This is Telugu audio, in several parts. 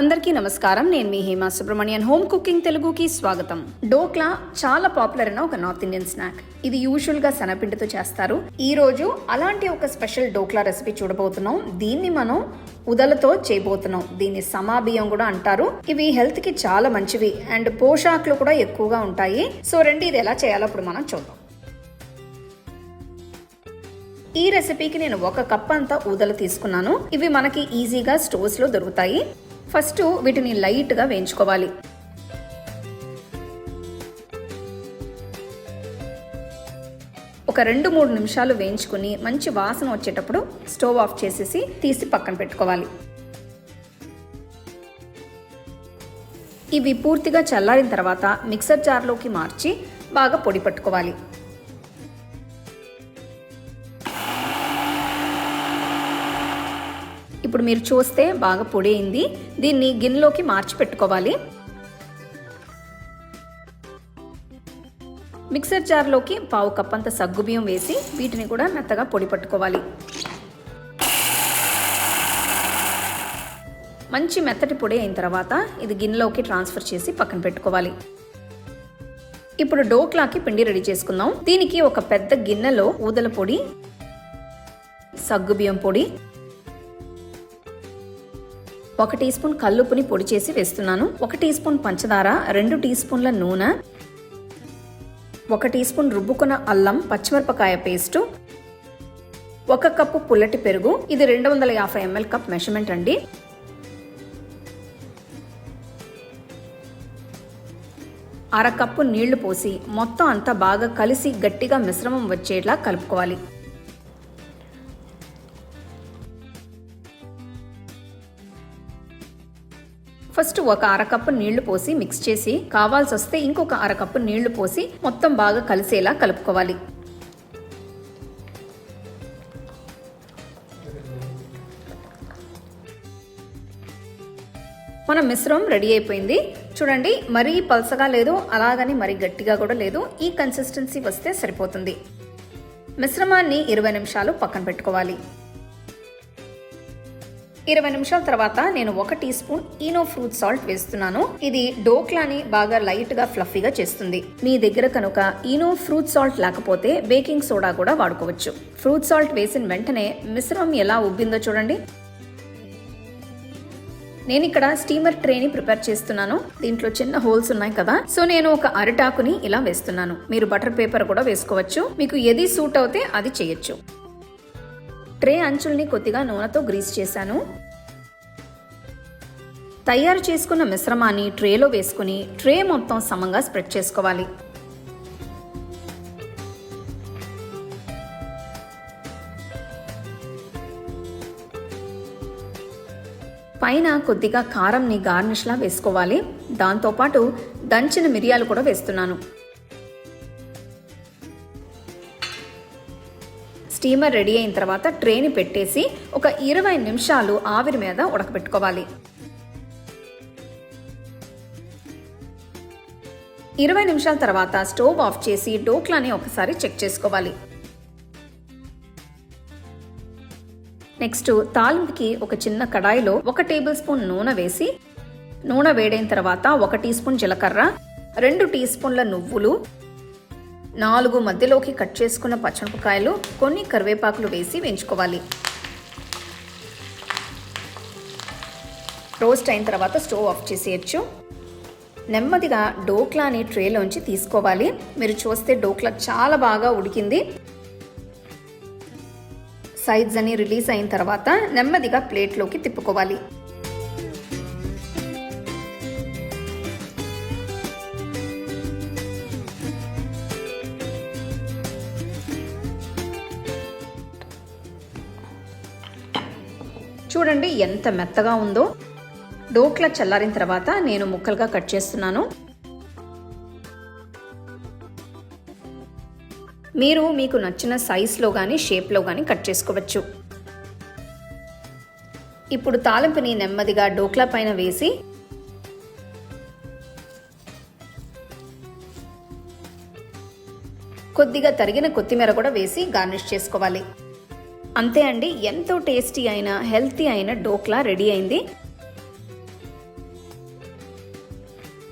అందరికీ నమస్కారం. నేను మీ హేమా సుబ్రహ్మణ్యన్. హోమ్ కుకింగ్ తెలుగుకి స్వాగతం. డోక్లా చాలా పాపులర్ అయిన ఒక నార్త్ ఇండియన్ స్నాక్. ఇది యూజువల్గా శనగపిండితో చేస్తారు. ఈ రోజు అలాంటి ఒక స్పెషల్ డోక్లా రెసిపీ చూడబోతున్నాం. దీన్ని మనం ఉదలతో చేయబోతున్నాం. దీన్ని సమాబియ్యం కూడా అంటారు. ఇవి హెల్త్కి చాలా మంచివి. అండ్ పోషాకులు కూడా ఎక్కువగా ఉంటాయి. సో రండి ఇది ఎలా చేయాలో ఇప్పుడు మనం చూద్దాం. ఈ రెసిపీకి నేను ఒక కప్ అంతా ఊదలు తీసుకున్నాను. ఇవి మనకి ఈజీగా స్టోర్స్లో దొరుకుతాయి. ఫస్ట్ వీటిని లైట్గా వేయించుకోవాలి. ఒక రెండు మూడు నిమిషాలు వేయించుకుని మంచి వాసన వచ్చేటప్పుడు స్టవ్ ఆఫ్ చేసేసి తీసి పక్కన పెట్టుకోవాలి. ఇవి పూర్తిగా చల్లారిన తర్వాత మిక్సర్ జార్లోకి మార్చి బాగా పొడి పట్టుకోవాలి. ఇప్పుడు మీరు చూస్తే బాగా పొడి అయింది దీన్ని గిన్నెలోకి మార్చి పెట్టుకోవాలి. మిక్సర్ జార్లోకి పావు కప్ అంత సగ్గుబియ్యం వేసి వీటిని కూడా మెత్తగా పొడి పట్టుకోవాలి. మంచి మెత్తటి పొడి అయిన తర్వాత ఇది గిన్నెలోకి ట్రాన్స్ఫర్ చేసి పక్కన పెట్టుకోవాలి. ఇప్పుడు డోక్లాకి పిండి రెడీ చేసుకుందాం. దీనికి ఒక పెద్ద గిన్నెలో ఊదల పొడి సగ్గుబియ్యం పొడి ఒక టీ స్పూన్ కల్లుపుని పొడి చేసి వేస్తున్నాను. ఒక టీ స్పూన్ పంచదార రెండు టీ స్పూన్ల నూనె ఒక టీ స్పూన్ రుబ్బుకున్న అల్లం పచ్చిమిరపకాయ పేస్టు ఒక కప్పు పుల్లటి పెరుగు ఇది రెండు వందల యాభై ఎంఎల్ కప్ మెషర్మెంట్ అండి. అర కప్పు నీళ్ళు పోసి మొత్తం అంతా బాగా కలిసి గట్టిగా మిశ్రమం వచ్చేలా కలుపుకోవాలి. ఫస్ట్ ఒక అరకప్పు నీళ్ళు పోసి మిక్స్ చేసి కావాల్సి వస్తే ఇంకొక అరకప్పు నీళ్ళు పోసి మొత్తం బాగా కలిసేలా కలుపుకోవాలి. మన మిశ్రమం రెడీ అయిపోయింది. చూడండి మరీ పలసగా లేదు అలాగని మరీ గట్టిగా కూడా లేదు. ఈ కన్సిస్టెన్సీ వస్తే సరిపోతుంది. మిశ్రమాన్ని ఇరవై నిమిషాలు పక్కన పెట్టుకోవాలి. ఇరవై నిమిషాల తర్వాత నేను ఒక teaspoon Eno fruit salt వేస్తున్నాను. ఇది డోక్లాని బాగా లైట్గా ఫ్లఫీగా చేస్తుంది. మీ దగ్గర కనుక ఈనో ఫ్రూట్ సాల్ట్ లేకపోతే బేకింగ్ సోడా కూడా వాడుకోవచ్చు. ఫ్రూట్ సాల్ట్ వేసిన వెంటనే మిశ్రమం ఎలా ఉబ్బిందో చూడండి. నేను ఇక్కడ స్టీమర్ ట్రేని ప్రిపేర్ చేస్తున్నాను. దీంట్లో చిన్న హోల్స్ ఉన్నాయి కదా. సో నేను ఒక అరిటాకుని ఇలా వేస్తున్నాను. మీరు బటర్ పేపర్ కూడా వేసుకోవచ్చు. మీకు ఏది సూట్ అవుతే అది చేయొచ్చు. ట్రే అంచుల్ని కొద్దిగా నూనెతో గ్రీస్ చేశాను. తయారు చేసుకున్న మిశ్రమాన్ని ట్రేలో వేసుకుని ట్రే మొత్తం సమంగా స్ప్రెడ్ చేసుకోవాలి. పైన కొద్దిగా కారంని గార్నిష్లా వేసుకోవాలి. దాంతోపాటు దంచిన మిరియాలు కూడా వేస్తున్నాను. స్టీమర్ రెడీ అయిన తర్వాత ట్రేని పెట్టేసి ఒక ఇరవై నిమిషాలు ఆవిరి మీద ఉడకబెట్టుకోవాలి. ఇరవై నిమిషాల తర్వాత స్టవ్ ఆఫ్ చేసి డోక్లాని ఒకసారి చెక్ చేసుకోవాలి. నెక్స్ట్ తాలింపుకి ఒక చిన్న కడాయిలో ఒక టేబుల్ స్పూన్ నూనె వేసి నూనె వేడైన తర్వాత ఒక టీ స్పూన్ జీలకర్ర రెండు టీ స్పూన్ల నువ్వులు నాలుగు మధ్యలోకి కట్ చేసుకున్న పచ్చిమిరపకాయలు కొన్ని కరివేపాకులు వేసి వేయించుకోవాలి. రోస్ట్ అయిన తర్వాత స్టవ్ ఆఫ్ చేసేయచ్చు. నెమ్మదిగా డోక్లాని ట్రేలోంచి తీసుకోవాలి. మీరు చూస్తే డోక్లా చాలా బాగా ఉడికింది. సైడ్స్ అని రిలీజ్ అయిన తర్వాత నెమ్మదిగా ప్లేట్లోకి తిప్పుకోవాలి. చూడండి ఎంత మెత్తగా ఉందో. డోక్లా చల్లారిన తర్వాత నేను ముక్కలుగా కట్ చేస్తున్నాను. మీరు మీకు నచ్చిన సైజులో కానీ షేప్లో కానీ కట్ చేసుకోవచ్చు. ఇప్పుడు తాలింపుని నెమ్మదిగా డోక్లా పైన వేసి కొద్దిగా తరిగిన కొత్తిమీర కూడా వేసి గార్నిష్ చేసుకోవాలి. అంతే అండి ఎంతో టేస్టీ అయిన హెల్తీ అయిన డోక్లా రెడీ అయింది.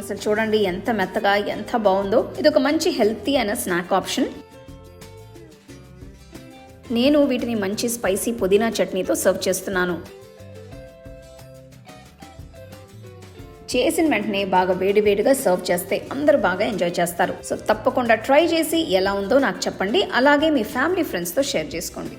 అసలు చూడండి ఎంత మెత్తగా ఎంత బాగుందో. ఇది ఒక మంచి హెల్తీ అయిన స్నాక్ ఆప్షన్. నేను వీటిని మంచి స్పైసీ పుదీనా చట్నీతో సర్వ్ చేస్తున్నాను. చేసిన వెంటనే బాగా వేడివేడిగా సర్వ్ చేస్తే అందరూ బాగా ఎంజాయ్ చేస్తారు. సో తప్పకుండా ట్రై చేసి ఎలా ఉందో నాకు చెప్పండి. అలాగే మీ ఫ్యామిలీ ఫ్రెండ్స్తో షేర్ చేసుకోండి.